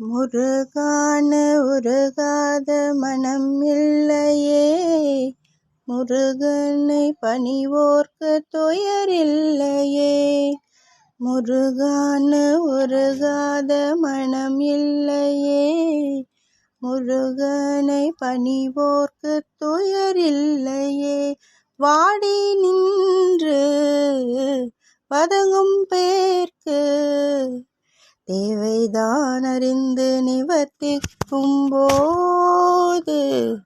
முருகான உருகாத மனம் இல்லையே முருகனை பணிவோர்க்கு துயரில்லையே. முருகான உருகாத மனம் இல்லையே முருகனை பணிவோர்க்கு துயரில்லையே. வாடி நின்று வதங்கும் பேர்க்கு தேவைதான் அறிந்து நிவர்த்திக்கும் போது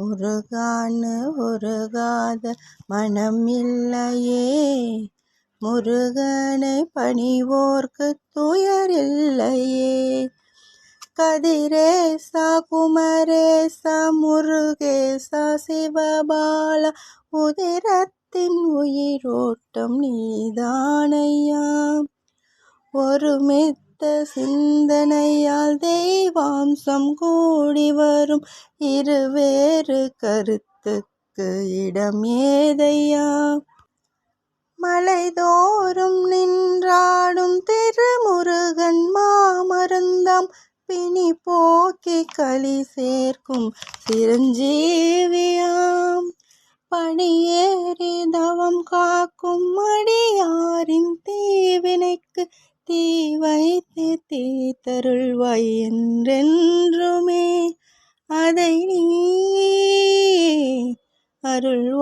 முருகான்னு உருகாத மனம் இல்லையே. முருகனை பணிவோர்க்கு துயர் இல்லையே. கதிரேசா குமரேசா முருகேசா சிவபாலா உதிரத்தின் உயிரோட்டம் நீதானையா. சித்த சிந்தனையால் தெய்வாம்சம் கூடி வரும். இருவேறு கருத்துக்கு இடம் ஏதையா? மலைதோறும் நின்றாடும் திருமுருகன் மாமருந்தாம். பிணி போக்கி களி சேர்க்கும் சிரஞ்சீவியாம். பணியேறி தவம் காக்கும் அடியாரின் தீவினைக்கு தீ வைத்து தீத்தருள்வாய் என்றென்றுமே அதை நீ அருள்வாயே.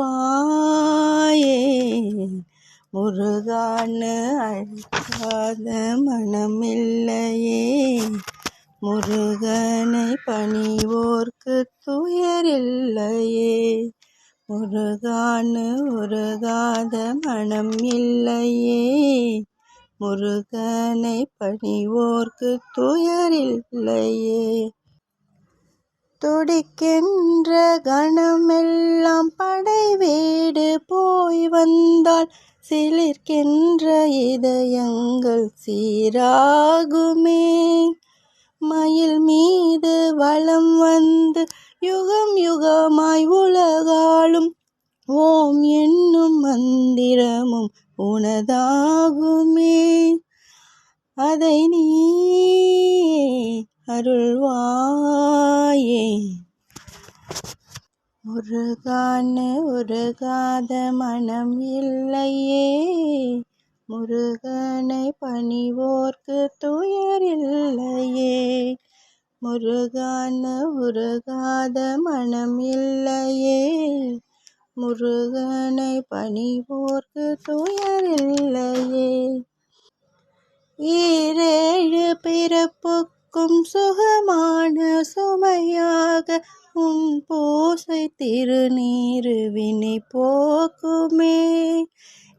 முருகான்னு அழிக்காத மனமில்லையே. முருகனை பணிவோர்க்கு துயரில்லையே முருகான்னு உருகாத மனம் இல்லையே முருகனை பணிவோர்க்கு துயரில்லையே. துடிக்கின்ற கணமெல்லாம் படை வீடு போய் வந்தால் சிலிர்க்கின்ற இதயங்கள் சீராகுமே. மயில் மீது வளம் வந்து யுகம் யுகமாய் உலகாலும் ஓம் என்னும் மந்திரமும் உனதாகுமே. அதை நீ அருள்வாயே. முருகான்னு உருகாத மனம் இல்லையே. முருகனை பணிவோர்க்கு துயர் இல்லையே. முருகான்னு உருகாத மனம் இல்லையே. முருகனை பணிவோர்க்கு துயரில்லையே. ஈரேழு பிறப்புக்கும் சுகமான சுமையாக உன் பூசை திருநீரு வினை போக்குமே.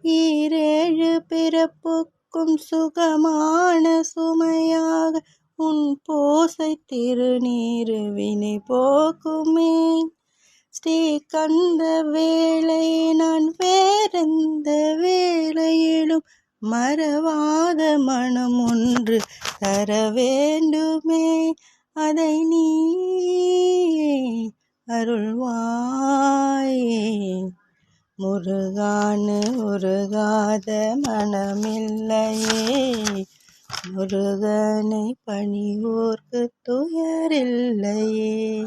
ஈரேழு பிறப்புக்கும் சுகமான சுமையாக உன் பூசை திருநீரு வினை போக்குமே. ஸ்ரீ கண்ட வேளை நான் வேறெந்த வேளையிலும் மறவாத மனம் ஒன்று தர வேண்டுமே. அதை நீ அருள்வாயே. முருகானு உருகாத மனமில்லையே. முருகனை பணிவோர்க்கு துயரில்லையே.